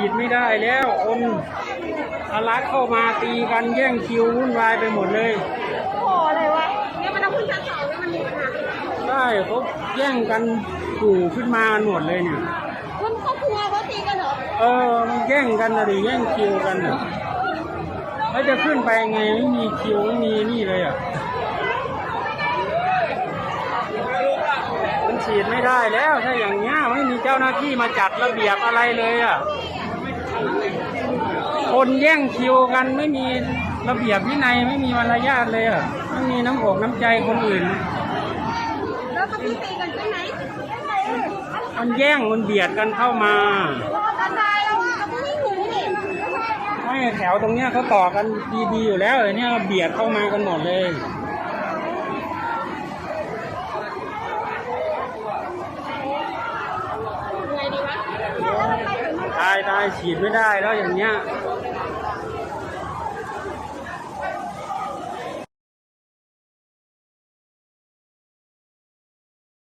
ฉีดไม่ได้แล้วคนทะลักเข้ามาตีกันแย่งคิววุ่นวายไปหมดเลยโอ้เลยวะเนี่ยมันเอาขึ้นชั้นสองแล้วมันมีปัญหาใช่เขาแย่งกันกู่ขึ้นมาหมดเลยเนี่ยคนครอบครัวเขาตีกันเหรอ เออมันแย่งกันอะดิแย่งคิวกันอะแล้วจะขึ้นไปไงไม่มีคิวไม่มีนี่เลยอะ มันฉีดไม่ได้แล้วถ้าอย่างเงี้ยไม่มีเจ้าหน้าที่มาจัดระเบียบอะไรเลยอะ คนแย่งคิวกันไม่มีระเบียบวินัยไม่มีมารยาทเลยอะไม่มีน้ำอกน้ำใจคนอื่น แล้วเขาพี่ตีกันใช่ไหมมันแย่งมันเบียดกันเข้ามากระจายแล้วอะก็ไม่หนูนี่ไม่แถวตรงเนี้ยเขาต่อกันดีๆอยู่แล้วแต่เนี่ยเบียดเข้ามากันหมดเลย ตายฉีดไม่ได้แล้วอย่างเนี้ย